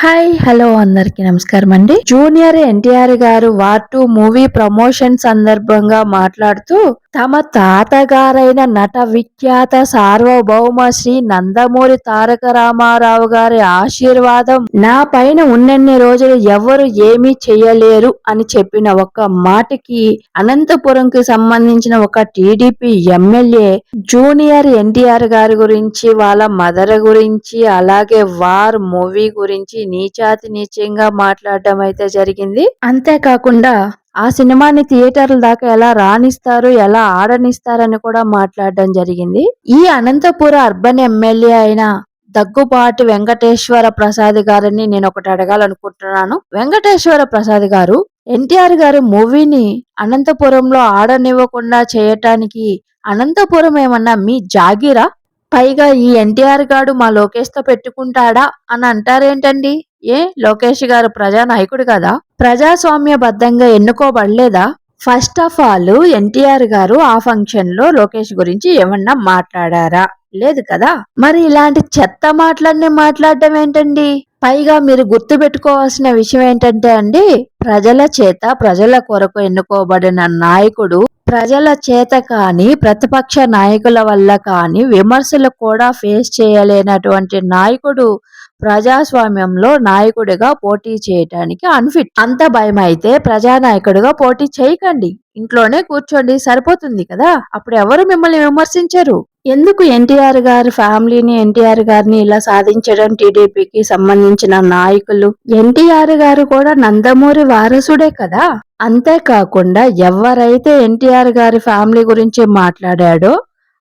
Hi hello అందరికి నమస్కారం అండి జూనియర్ ఎన్టీఆర్ గారు వార్ టూ మూవీ ప్రమోషన్ సందర్భంగా మాట్లాడుతూ తమ తాతగారైన నట విఖ్యాత సార్వభౌమ శ్రీ నందమూరి తారక రామారావు గారి ఆశీర్వాదం నా పైన ఉన్నన్ని రోజులు ఎవరు ఏమీ చెయ్యలేరు అని చెప్పిన ఒక మాటకి అనంతపురంకి సంబంధించిన ఒక టీడీపీ ఎమ్మెల్యే జూనియర్ ఎన్టీఆర్ గారి గురించి వాళ్ళ మదర్ గురించి అలాగే వార్ మూవీ గురించి నీచాతి నీచంగా మాట్లాడడం అయితే జరిగింది. అంతేకాకుండా ఆ సినిమాని థియేటర్ల దాకా ఎలా రాణిస్తారు ఎలా ఆడనిస్తారని కూడా మాట్లాడడం జరిగింది. ఈ అనంతపుర అర్బన్ ఎమ్మెల్యే అయిన దగ్గుబాటి వెంకటేశ్వర ప్రసాద్ గారిని నేను ఒకటి అడగాలనుకుంటున్నాను. వెంకటేశ్వర ప్రసాద్ గారు ఎన్టీఆర్ గారి మూవీని అనంతపురంలో ఆడనివ్వకుండా చేయటానికి అనంతపురం ఏమన్నా మీ జాగిరా? పైగా ఈ ఎన్టీఆర్ గాడు మా లోకేష్తో పెట్టుకుంటాడా అని అంటారేంటండి? ఏ? లోకేష్ గారు ప్రజా నాయకుడు కదా. ప్రజాస్వామ్యబద్ధంగా ఎన్నుకోబడలేదా? First of all NTR garu ఆ ఫంక్షన్లో లోకేష్ గురించి ఏమన్నా మాట్లాడారా? లేదు కదా. మరి ఇలాంటి చెత్త మాటలన్నీ మాట్లాడడం ఏంటండి? పైగా మీరు గుర్తు పెట్టుకోవాల్సిన విషయం ఏంటంటే అండి ప్రజల చేత ప్రజల కొరకు ఎన్నుకోబడిన నాయకుడు ప్రజల చేత కానీ ప్రతిపక్ష నాయకుల వల్ల కానీ విమర్శలు కూడా ఫేస్ చేయలేనటువంటి నాయకుడు ప్రజాస్వామ్యంలో నాయకుడిగా పోటీ చేయటానికి అన్ఫిట్ అంత భయం అయితే ప్రజానాయకుడిగా పోటీ చేయకండి. ఇంట్లోనే కూర్చోండి సరిపోతుంది కదా? అప్పుడు ఎవరు మిమ్మల్ని విమర్శించరు. ఎందుకు ఎన్టీఆర్ గారి ఫ్యామిలీని ఎన్టీఆర్ గారిని ఇలా సాధించడం టీడీపీకి సంబంధించిన నాయకులు? ఎన్టీఆర్ గారు కూడా నందమూరి వారసుడే కదా? అంతేకాకుండా ఎవరైతే ఎన్టీఆర్ గారి ఫ్యామిలీ గురించి మాట్లాడాడో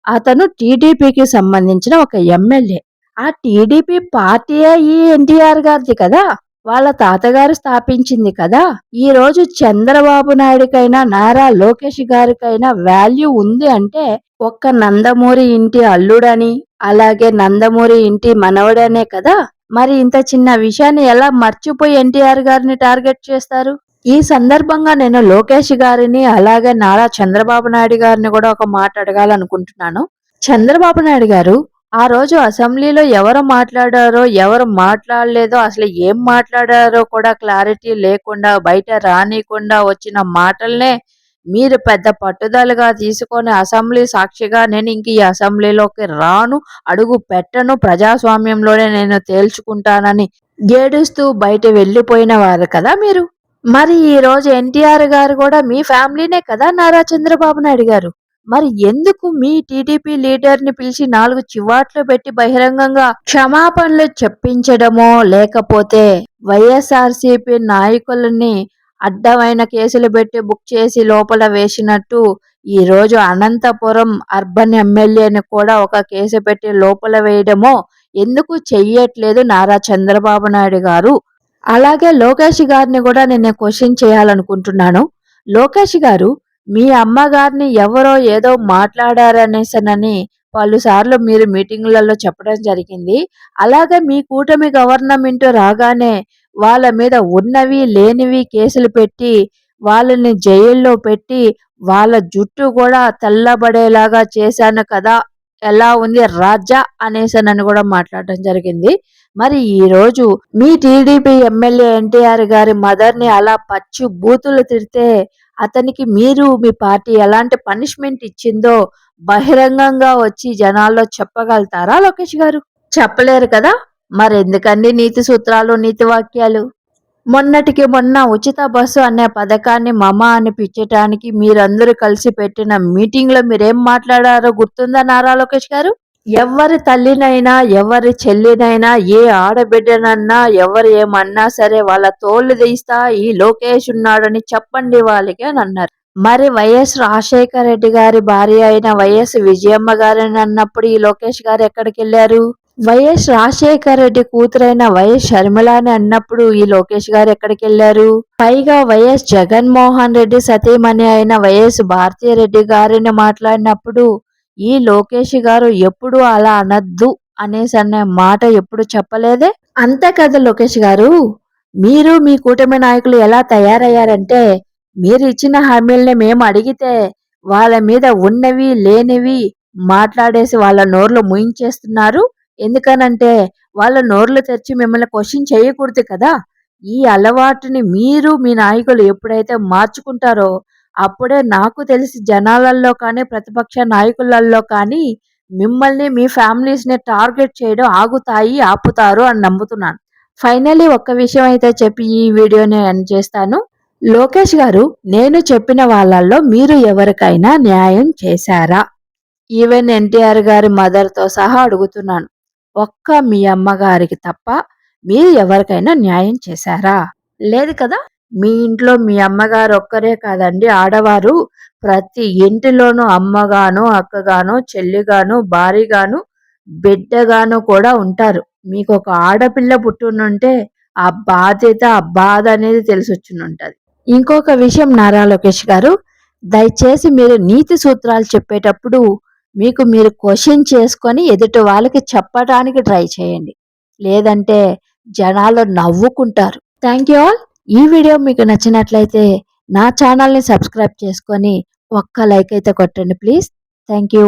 అతను టీడీపీకి సంబంధించిన ఒక ఎమ్మెల్యే. ఆ టీడీపీ పార్టీయే ఈ ఎన్టీఆర్ గారిది కదా వాళ్ళ తాతగారు స్థాపించింది కదా ఈ రోజు చంద్రబాబు నాయుడికైనా నారా లోకేష్ గారికైనా వాల్యూ ఉంది అంటే ఒక్క నందమూరి ఇంటి అల్లుడని అలాగే నందమూరి ఇంటి మనవడనే కదా మరి ఇంత చిన్న విషయాన్ని ఎలా మర్చిపోయి ఎన్టీఆర్ గారిని టార్గెట్ చేస్తారు? ఈ సందర్భంగా నేను లోకేష్ గారిని అలాగే నారా చంద్రబాబు నాయుడు గారిని కూడా ఒక మాట అడగాలనుకుంటున్నాను. చంద్రబాబు నాయుడు గారు ఆ రోజు అసెంబ్లీలో ఎవరు మాట్లాడారో ఎవరు మాట్లాడలేదో అసలు ఏం మాట్లాడారో కూడా క్లారిటీ లేకుండా బయట రానికుండా వచ్చిన మాటల్నే మీరు పెద్ద పట్టుదలగా తీసుకొని అసెంబ్లీ సాక్షిగా నేను ఇంక ఈ అసెంబ్లీలోకి రాను అడుగు పెట్టను ప్రజాస్వామ్యంలోనే నేను తేల్చుకుంటానని గేడుస్తూ బయట వెళ్ళిపోయిన వారు కదా మీరు? మరి ఈరోజు ఎన్టీఆర్ గారు కూడా మీ ఫ్యామిలీనే కదా నారా చంద్రబాబు నాయుడు గారు మరి ఎందుకు మీ టీడీపీ లీడర్ని పిలిచి నాలుగు చివాట్లు పెట్టి బహిరంగంగా క్షమాపణలు చెప్పించడమో లేకపోతే వైఎస్ఆర్సీపీ నాయకులని అడ్డమైన కేసులు పెట్టి బుక్ చేసి లోపల వేసినట్టు ఈరోజు అనంతపురం అర్బన్ ఎమ్మెల్యేని కూడా ఒక కేసు పెట్టి లోపల వేయడమో ఎందుకు చెయ్యట్లేదు నారా చంద్రబాబు నాయుడు గారు? అలాగే లోకేష్ గారిని కూడా నేను క్వశ్చన్ చేయాలనుకుంటున్నాను. లోకేష్ గారు మీ అమ్మగారిని ఎవరో ఏదో మాట్లాడారనేసనని పలుసార్లు మీరు మీటింగులలో చెప్పడం జరిగింది. అలాగే మీ కూటమి గవర్నమెంట్ రాగానే వాళ్ళ మీద ఉన్నవి లేనివి కేసులు పెట్టి వాళ్ళని జైల్లో పెట్టి వాళ్ళ జుట్టు కూడా తెల్లబడేలాగా చేశాను కదా ఎలా ఉంది రాజా అనేసనని కూడా మాట్లాడడం జరిగింది. మరి ఈరోజు మీ టీడీపీ ఎమ్మెల్యే ఎన్టీఆర్ గారి మదర్ని అలా పచ్చి బూతులు తిడితే అతనికి మీరు మీ పార్టీ ఎలాంటి పనిష్మెంట్ ఇచ్చిందో బహిరంగంగా వచ్చి జనాల్లో చెప్పగలుగుతారా లోకేష్ గారు? చెప్పలేరు కదా. మరెందుకండి నీతి సూత్రాలు నీతి వాక్యాలు? మొన్నటికి మొన్న ఉచిత బస్సు అనే పథకాన్ని మమ అనిపించటానికి మీరందరూ కలిసి పెట్టిన మీటింగ్లో మీరేం మాట్లాడారో గుర్తుందా నారా లోకేష్ గారు? ఎవరి తల్లినైనా ఎవరి చెల్లినైనా ఏ ఆడబిడ్డనన్నా ఎవరు ఏమన్నా సరే వాళ్ళ తోళ్ళు తీస్తా ఈ లోకేష్ ఉన్నాడని చెప్పండి వాళ్ళకి అని అన్నారు. మరి వైఎస్ రాజశేఖర రెడ్డి గారి భార్య అయిన వైఎస్ విజయమ్మ గారిని అన్నప్పుడు ఈ లోకేష్ గారు ఎక్కడికి వెళ్ళారు వైఎస్ రాజశేఖర రెడ్డి కూతురైన వైఎస్ షర్మిల అని అన్నప్పుడు ఈ లోకేష్ గారు ఎక్కడికి వెళ్ళారు పైగా వైఎస్ జగన్మోహన్ రెడ్డి సతీమణి అయిన వైఎస్ భారతీయ రెడ్డి గారిని మాట్లాడినప్పుడు ఈ లోకేష్ గారు ఎప్పుడు అలా అనద్దు అనేసి అనే మాట ఎప్పుడు చెప్పలేదే? అంతే కదా లోకేష్ గారు. మీరు మీ కూటమి నాయకులు ఎలా తయారయ్యారంటే మీరు ఇచ్చిన హామీల్ని మేము అడిగితే వాళ్ళ మీద ఉన్నవి లేనివి మాట్లాడేసి వాళ్ళ నోర్లు ముయించేస్తున్నారు. ఎందుకనంటే వాళ్ళ నోర్లు తెరిచి మిమ్మల్ని క్వశ్చన్ చేయకూడదు కదా. ఈ అలవాటుని మీరు మీ నాయకులు ఎప్పుడైతే మార్చుకుంటారో అప్పుడే నాకు తెలిసి జనాలల్లో కానీ ప్రతిపక్ష నాయకులలో కానీ మిమ్మల్ని మీ ఫ్యామిలీస్ని టార్గెట్ చేయడం ఆగుతాయి ఆపుతారు అని నమ్ముతున్నాను. ఫైనల్లీ ఒక్క విషయం అయితే చెప్పి ఈ వీడియోని ఎండ్ చేస్తాను. లోకేష్ గారు నేను చెప్పిన వాళ్ళల్లో మీరు ఎవరికైనా న్యాయం చేశారా? ఈవెన్ ఎన్టీఆర్ గారి మదర్తో సహా అడుగుతున్నాను. ఒక్క మీ అమ్మగారికి తప్ప మీరు ఎవరికైనా న్యాయం చేశారా? లేదు కదా? మీ ఇంట్లో మీ అమ్మగారు ఒక్కరే కాదండి ఆడవారు ప్రతి ఇంటిలోనూ అమ్మగాను అక్కగాను చెల్లిగాను భార్యగాను బిడ్డగాను కూడా ఉంటారు. మీకు ఒక ఆడపిల్ల పుట్టునుంటే ఆ బాధ్యత ఆ బాధ అనేది తెలిసి ఉంటుంది ఇంకొక విషయం నారా లోకేష్ గారు దయచేసి మీరు నీతి సూత్రాలు చెప్పేటప్పుడు మీకు మీరు క్వశ్చన్ చేసుకొని ఎదుటి వాళ్ళకి చెప్పడానికి ట్రై చేయండి. లేదంటే జనాలు నవ్వుకుంటారు. Thank you all. ఈ వీడియో మీకు నచ్చినట్లయితే నా ఛానల్ని సబ్స్క్రైబ్ చేసుకొని ఒక్క లైక్ అయితే కొట్టండి ప్లీజ్. Thank you.